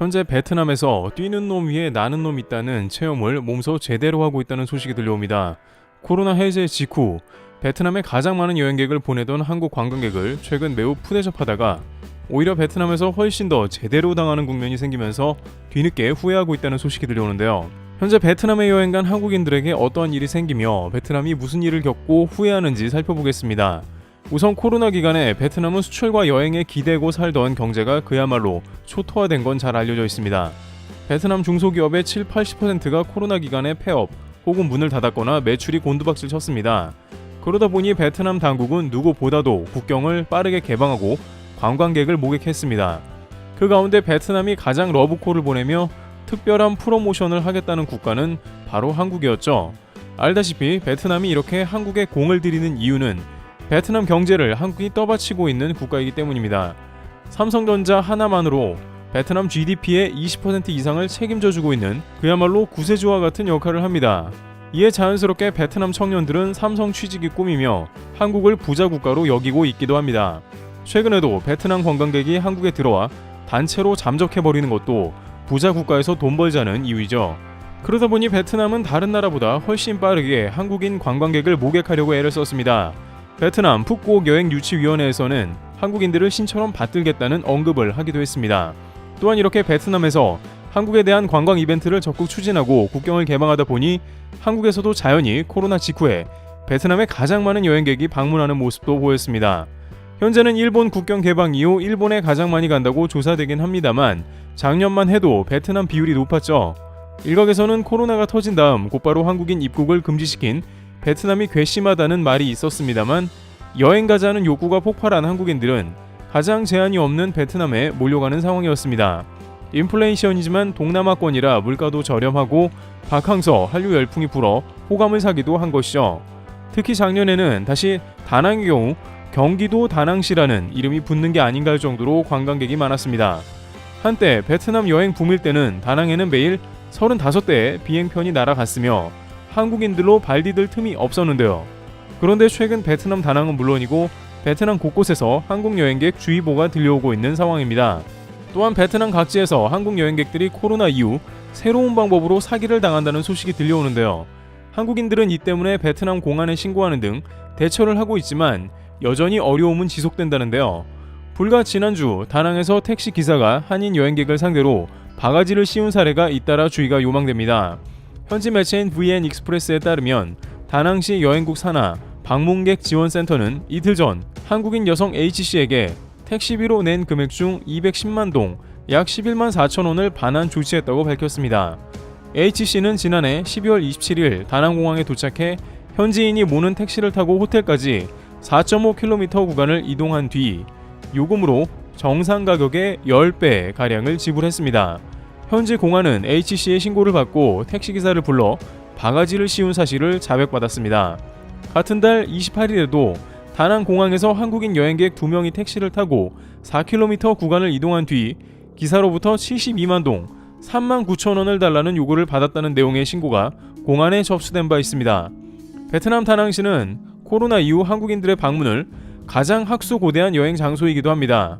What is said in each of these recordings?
현재 베트남에서 뛰는 놈 위에 나는 놈 있다는 체험을 몸소 제대로 하고 있다는 소식이 들려옵니다. 코로나 해제 직후 베트남에 가장 많은 여행객을 보내던 한국 관광객을 최근 매우 푸대접하다가 오히려 베트남에서 훨씬 더 제대로 당하는 국면이 생기면서 뒤늦게 후회하고 있다는 소식이 들려오는데요. 현재 베트남에 여행 간 한국인들에게 어떠한 일이 생기며 베트남이 무슨 일을 겪고 후회하는지 살펴보겠습니다. 우선 코로나 기간에 베트남은 수출과 여행에 기대고 살던 경제가 그야말로 초토화된 건 잘 알려져 있습니다. 베트남 중소기업의 7, 80%가 코로나 기간에 폐업 혹은 문을 닫았거나 매출이 곤두박질 쳤습니다. 그러다 보니 베트남 당국은 누구보다도 국경을 빠르게 개방하고 관광객을 모객했습니다. 그 가운데 베트남이 가장 러브콜을 보내며 특별한 프로모션을 하겠다는 국가는 바로 한국이었죠. 알다시피 베트남이 이렇게 한국에 공을 들이는 이유는 베트남 경제를 한국이 떠받치고 있는 국가이기 때문입니다. 삼성전자 하나만으로 베트남 GDP의 20% 이상을 책임져 주고 있는 그야말로 구세주와 같은 역할을 합니다. 이에 자연스럽게 베트남 청년들은 삼성 취직이 꿈이며 한국을 부자 국가로 여기고 있기도 합니다. 최근에도 베트남 관광객이 한국에 들어와 단체로 잠적해버리는 것도 부자 국가에서 돈 벌자는 이유이죠. 그러다 보니 베트남은 다른 나라보다 훨씬 빠르게 한국인 관광객을 모객하려고 애를 썼습니다. 베트남 푸꾸옥 여행 유치위원회에서는 한국인들을 신처럼 받들겠다는 언급을 하기도 했습니다. 또한 이렇게 베트남에서 한국에 대한 관광 이벤트를 적극 추진하고 국경을 개방하다 보니 한국에서도 자연히 코로나 직후에 베트남에 가장 많은 여행객이 방문하는 모습도 보였습니다. 현재는 일본 국경 개방 이후 일본에 가장 많이 간다고 조사되긴 합니다만 작년만 해도 베트남 비율이 높았죠. 일각에서는 코로나가 터진 다음 곧바로 한국인 입국을 금지시킨 베트남이 괘씸하다는 말이 있었습니다만 여행 가자는 욕구가 폭발한 한국인들은 가장 제한이 없는 베트남에 몰려가는 상황이었습니다. 인플레이션이지만 동남아권이라 물가도 저렴하고 박항서 한류 열풍이 불어 호감을 사기도 한 것이죠. 특히 작년에는 다시 다낭의 경우 경기도 다낭시라는 이름이 붙는 게 아닌가 할 정도로 관광객이 많았습니다. 한때 베트남 여행 붐일 때는 다낭에는 매일 35대의 비행편이 날아갔으며 한국인들로 발 디딜 틈이 없었는데요. 그런데 최근 베트남 다낭은 물론이고 베트남 곳곳에서 한국 여행객 주의보가 들려오고 있는 상황입니다. 또한 베트남 각지에서 한국 여행객들이 코로나 이후 새로운 방법으로 사기를 당한다는 소식이 들려오는데요. 한국인들은 이 때문에 베트남 공안에 신고하는 등 대처를 하고 있지만 여전히 어려움은 지속된다는데요. 불과 지난주 다낭에서 택시 기사가 한인 여행객을 상대로 바가지를 씌운 사례가 잇따라 주의가 요망됩니다. 현지 매체인 VN 익스프레스에 따르면 다낭시 여행국 산하 방문객 지원센터는 이틀 전 한국인 여성 H씨에게 택시비로 낸 금액 중 210만 동, 약 11만 4천 원을 반환 조치했다고 밝혔습니다. H씨는 지난해 12월 27일 다낭공항에 도착해 현지인이 모는 택시를 타고 호텔까지 4.5km 구간을 이동한 뒤 요금으로 정상 가격의 10배 가량을 지불했습니다. 현지 공안은 H씨의 신고를 받고 택시기사를 불러 바가지를 씌운 사실을 자백받았습니다. 같은 달 28일에도 다낭 공항에서 한국인 여행객 2명이 택시를 타고 4km 구간을 이동한 뒤 기사로부터 72만 동 3만 9천 원을 달라는 요구를 받았다는 내용의 신고가 공안에 접수된 바 있습니다. 베트남 다낭시는 코로나 이후 한국인들의 방문을 가장 학수고대한 여행 장소이기도 합니다.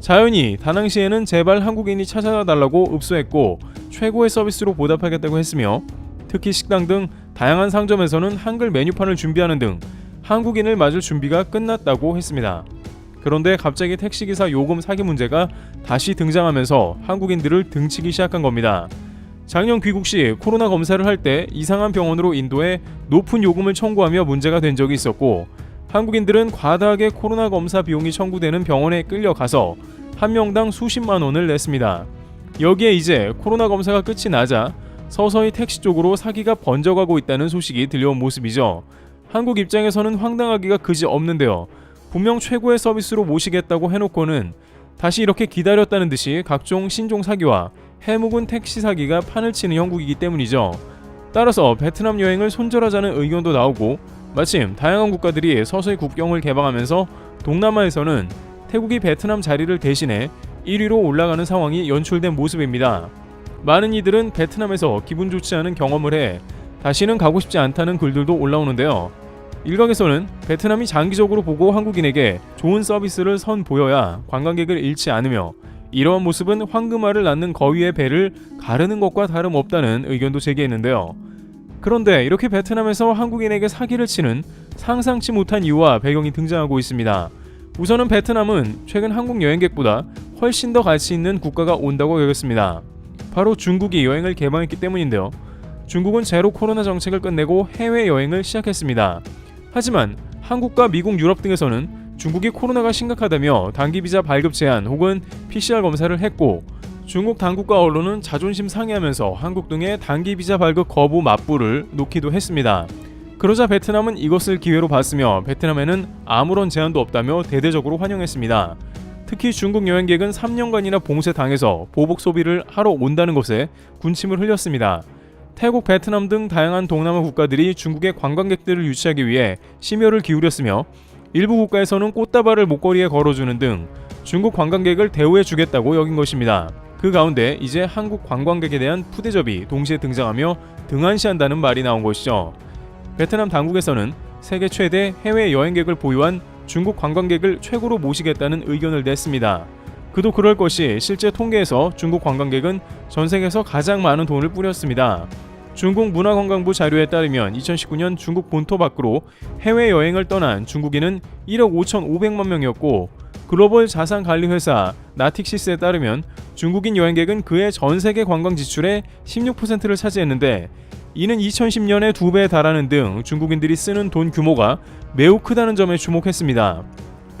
자연히 다낭시에는 제발 한국인이 찾아와 달라고 읍소했고 최고의 서비스로 보답하겠다고 했으며 특히 식당 등 다양한 상점에서는 한글 메뉴판을 준비하는 등 한국인을 맞을 준비가 끝났다고 했습니다. 그런데 갑자기 택시기사 요금 사기 문제가 다시 등장하면서 한국인들을 등치기 시작한 겁니다. 작년 귀국 시 코로나 검사를 할 때 이상한 병원으로 인도해 높은 요금을 청구하며 문제가 된 적이 있었고 한국인들은 과다하게 코로나 검사 비용이 청구되는 병원에 끌려가서 한 명당 수십만 원을 냈습니다. 여기에 이제 코로나 검사가 끝이 나자 서서히 택시 쪽으로 사기가 번져가고 있다는 소식이 들려온 모습이죠. 한국 입장에서는 황당하기가 그지 없는데요. 분명 최고의 서비스로 모시겠다고 해놓고는 다시 이렇게 기다렸다는 듯이 각종 신종 사기와 해묵은 택시 사기가 판을 치는 형국이기 때문이죠. 따라서 베트남 여행을 손절하자는 의견도 나오고 마침 다양한 국가들이 서서히 국경을 개방하면서 동남아에서는 태국이 베트남 자리를 대신해 1위로 올라가는 상황이 연출된 모습입니다. 많은 이들은 베트남에서 기분 좋지 않은 경험을 해 다시는 가고 싶지 않다는 글들도 올라오는데요. 일각에서는 베트남이 장기적으로 보고 한국인에게 좋은 서비스를 선보여야 관광객을 잃지 않으며 이러한 모습은 황금알을 낳는 거위의 배를 가르는 것과 다름없다는 의견도 제기했는데요. 그런데 이렇게 베트남에서 한국인에게 사기를 치는 상상치 못한 이유와 배경이 등장하고 있습니다. 우선은 베트남은 최근 한국 여행객보다 훨씬 더 가치 있는 국가가 온다고 여겼습니다. 바로 중국이 여행을 개방했기 때문인데요. 중국은 제로 코로나 정책을 끝내고 해외 여행을 시작했습니다. 하지만 한국과 미국, 유럽 등에서는 중국이 코로나가 심각하다며 단기 비자 발급 제한 혹은 PCR 검사를 했고 중국 당국과 언론은 자존심 상해하면서 한국 등의 단기 비자 발급 거부 맞불을 놓기도 했습니다. 그러자 베트남은 이것을 기회로 봤으며 베트남에는 아무런 제한도 없다며 대대적으로 환영했습니다. 특히 중국 여행객은 3년간이나 봉쇄 당해서 보복 소비를 하러 온다는 것에 군침을 흘렸습니다. 태국, 베트남 등 다양한 동남아 국가들이 중국의 관광객들을 유치하기 위해 심혈을 기울였으며 일부 국가에서는 꽃다발을 목걸이에 걸어주는 등 중국 관광객을 대우해 주겠다고 여긴 것입니다. 그 가운데 이제 한국 관광객에 대한 푸대접이 동시에 등장하며 등한시한다는 말이 나온 것이죠. 베트남 당국에서는 세계 최대 해외 여행객을 보유한 중국 관광객을 최고로 모시겠다는 의견을 냈습니다. 그도 그럴 것이 실제 통계에서 중국 관광객은 전 세계에서 가장 많은 돈을 뿌렸습니다. 중국 문화관광부 자료에 따르면 2019년 중국 본토 밖으로 해외 여행을 떠난 중국인은 1억 5,500만 명이었고 글로벌 자산 관리 회사 나틱시스에 따르면 중국인 여행객은 그의 전 세계 관광 지출의 16%를 차지했는데 이는 2010년에 두 배에 달하는 등 중국인들이 쓰는 돈 규모가 매우 크다는 점에 주목했습니다.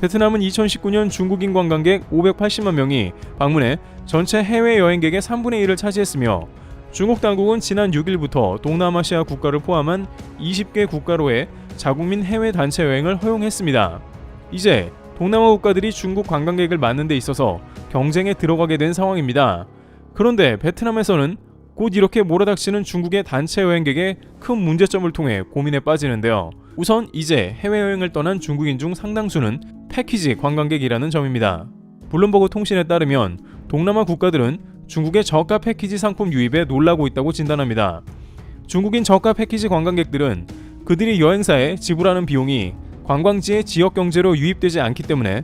베트남은 2019년 중국인 관광객 580만 명이 방문해 전체 해외 여행객의 3분의 1을 차지했으며 중국 당국은 지난 6일부터 동남아시아 국가를 포함한 20개 국가로의 자국민 해외 단체 여행을 허용했습니다. 이제 동남아 국가들이 중국 관광객을 맞는 데 있어서 경쟁에 들어가게 된 상황입니다. 그런데 베트남에서는 곧 이렇게 몰아닥치는 중국의 단체 여행객의 큰 문제점을 통해 고민에 빠지는데요. 우선 이제 해외여행을 떠난 중국인 중 상당수는 패키지 관광객이라는 점입니다. 블룸버그 통신에 따르면 동남아 국가들은 중국의 저가 패키지 상품 유입에 놀라고 있다고 진단합니다. 중국인 저가 패키지 관광객들은 그들이 여행사에 지불하는 비용이 관광지의 지역 경제로 유입되지 않기 때문에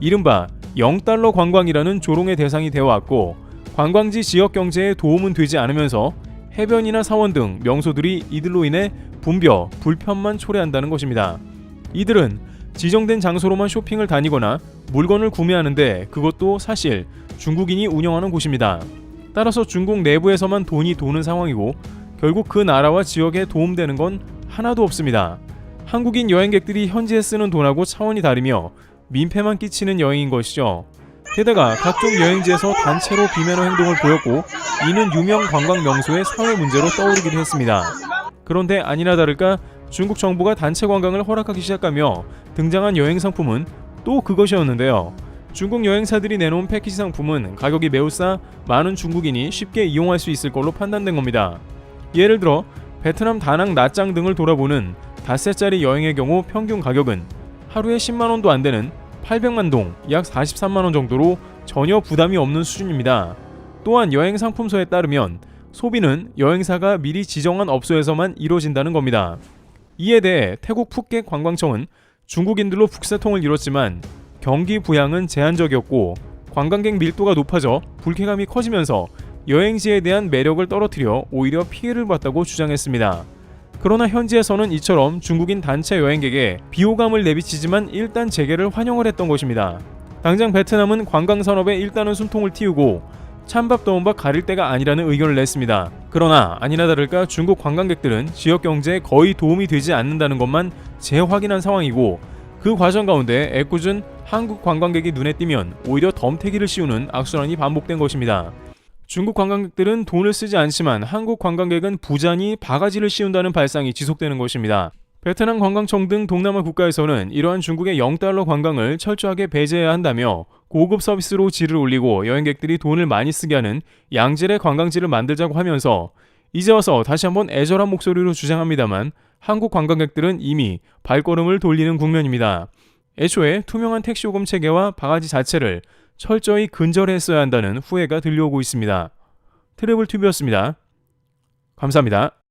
이른바 0달러 관광이라는 조롱의 대상이 되어 왔고 관광지 지역 경제에 도움은 되지 않으면서 해변이나 사원 등 명소들이 이들로 인해 분벼, 불편만 초래한다는 것입니다. 이들은 지정된 장소로만 쇼핑을 다니거나 물건을 구매하는데 그것도 사실 중국인이 운영하는 곳입니다. 따라서 중국 내부에서만 돈이 도는 상황이고 결국 그 나라와 지역에 도움되는 건 하나도 없습니다. 한국인 여행객들이 현지에 쓰는 돈하고 차원이 다르며 민폐만 끼치는 여행인 것이죠. 게다가 각종 여행지에서 단체로 비매너 행동을 보였고 이는 유명 관광 명소의 사회 문제로 떠오르기도 했습니다. 그런데 아니나 다를까 중국 정부가 단체 관광을 허락하기 시작하며 등장한 여행 상품은 또 그것이었는데요. 중국 여행사들이 내놓은 패키지 상품은 가격이 매우 싸 많은 중국인이 쉽게 이용할 수 있을 걸로 판단된 겁니다. 예를 들어 베트남 다낭 나짱 등을 돌아보는 닷새짜리 여행의 경우 평균 가격은 하루에 10만 원도 안 되는 800만 동, 약 43만 원 정도로 전혀 부담이 없는 수준입니다. 또한 여행 상품소에 따르면 소비는 여행사가 미리 지정한 업소에서만 이루어진다는 겁니다. 이에 대해 태국 푸켓 관광청은 중국인들로 북새통을 이뤘지만 경기 부양은 제한적이었고 관광객 밀도가 높아져 불쾌감이 커지면서 여행지에 대한 매력을 떨어뜨려 오히려 피해를 봤다고 주장했습니다. 그러나 현지에서는 이처럼 중국인 단체 여행객에 비호감을 내비치지만 일단 재개를 환영을 했던 것입니다. 당장 베트남은 관광 산업에 일단은 숨통을 틔우고 찬밥 더운 밥 가릴 때가 아니라는 의견을 냈습니다. 그러나 아니나 다를까 중국 관광객들은 지역 경제에 거의 도움이 되지 않는다는 것만 재확인한 상황이고 그 과정 가운데 애꿎은 한국 관광객이 눈에 띄면 오히려 덤태기를 씌우는 악순환이 반복된 것입니다. 중국 관광객들은 돈을 쓰지 않지만 한국 관광객은 부자니 바가지를 씌운다는 발상이 지속되는 것입니다. 베트남 관광청 등 동남아 국가에서는 이러한 중국의 0달러 관광을 철저하게 배제해야 한다며 고급 서비스로 질을 올리고 여행객들이 돈을 많이 쓰게 하는 양질의 관광지를 만들자고 하면서 이제 와서 다시 한번 애절한 목소리로 주장합니다만 한국 관광객들은 이미 발걸음을 돌리는 국면입니다. 애초에 투명한 택시 요금 체계와 바가지 자체를 철저히 근절했어야 한다는 후회가 들려오고 있습니다. 트래블 튜브였습니다. 감사합니다.